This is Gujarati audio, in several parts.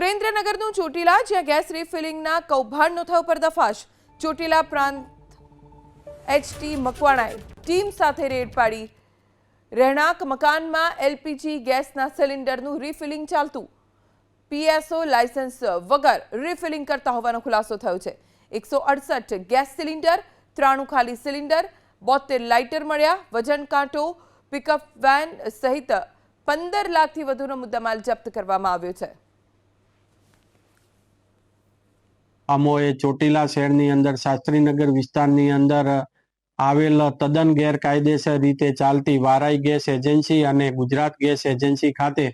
સુરેન્દ્રનગરનું ચોટીલા, જ્યાં ગેસ રિફિલિંગના કૌભાંડનો થયો પર્દાફાશ. ચોટીલા પ્રાંત એચટી મકવાણાએ ટીમ સાથે રેડ પાડી. રહેણાંક મકાનમાં એલપીજી ગેસના સિલિન્ડરનું રિફિલિંગ ચાલતું. પીએસઓ લાયસન્સ વગર રિફિલિંગ કરતા હોવાનો ખુલાસો થયો છે. એકસો અડસઠ ગેસ સિલિન્ડર, ત્રાણું ખાલી સિલિન્ડર બોતેર લાઇટર મળ્યા. વજન કાંટો, પિકઅપ વેન સહિત પંદર લાખથી વધુનો મુદ્દામાલ જપ્ત કરવામાં આવ્યો છે. અમોએ ચોટીલા શહેરની અંદર શાસ્ત્રીનગર વિસ્તારની અંદર આવેલ તદ્દન ગેરકાયદેસર રીતે ચાલતી વારાઈ ગેસ એજન્સી અને ગુજરાત ગેસ એજન્સી ખાતે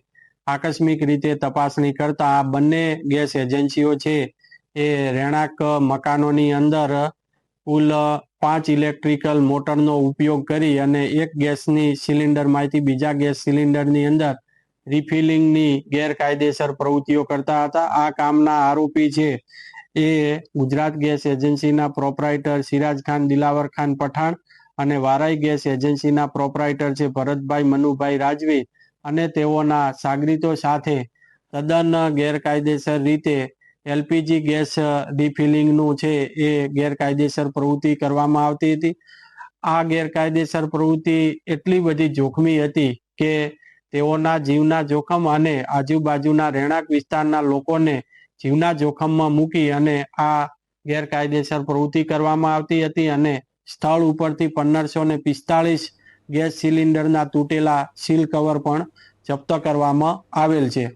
આકસ્મિક રીતે તપાસણી કરતા આ બંને ગેસ એજન્સીઓ છે એ રહેણાંક મકાનોની અંદર કુલ પાંચ ઇલેક્ટ્રિકલ મોટરનો ઉપયોગ કરી અને એક ગેસની સિલિન્ડરમાંથી બીજા ગેસ સિલિન્ડરની અંદર રિફિલિંગની ગેરકાયદેસર પ્રવૃત્તિઓ કરતા હતા. આ કામના આરોપી છે એ ગુજરાત ગેસ એજન્સીના પ્રોપરાઇટર સિરાજ ખાન, દિલાવર ખાન પઠાણ અને વારાઈ ગેસ એજન્સીના પ્રોપરાઇટર છે ભરતભાઈ મનુભાઈ રાજવી અને તેઓના સાગરીતો સાથે તદ્દન ગેરકાયદેસર રીતે એલપીજી ગેસ રિફિલિંગનું છે એ ગેરકાયદેસર પ્રવૃત્તિ કરવામાં આવતી હતી. આ ગેરકાયદેસર પ્રવૃત્તિ એટલી બધી જોખમી હતી કે તેઓના જીવના જોખમ અને આજુબાજુના રહેણાંક વિસ્તારના લોકોને જીવના જોખમમાં મૂકી અને આ ગેરકાયદેસર પ્રવૃત્તિ કરવામાં આવતી હતી અને સ્થળ ઉપરથી પંદરસો ને પિસ્તાળીસ ગેસ સિલિન્ડરના તૂટેલા સીલ કવર પણ જપ્ત કરવામાં આવેલ છે.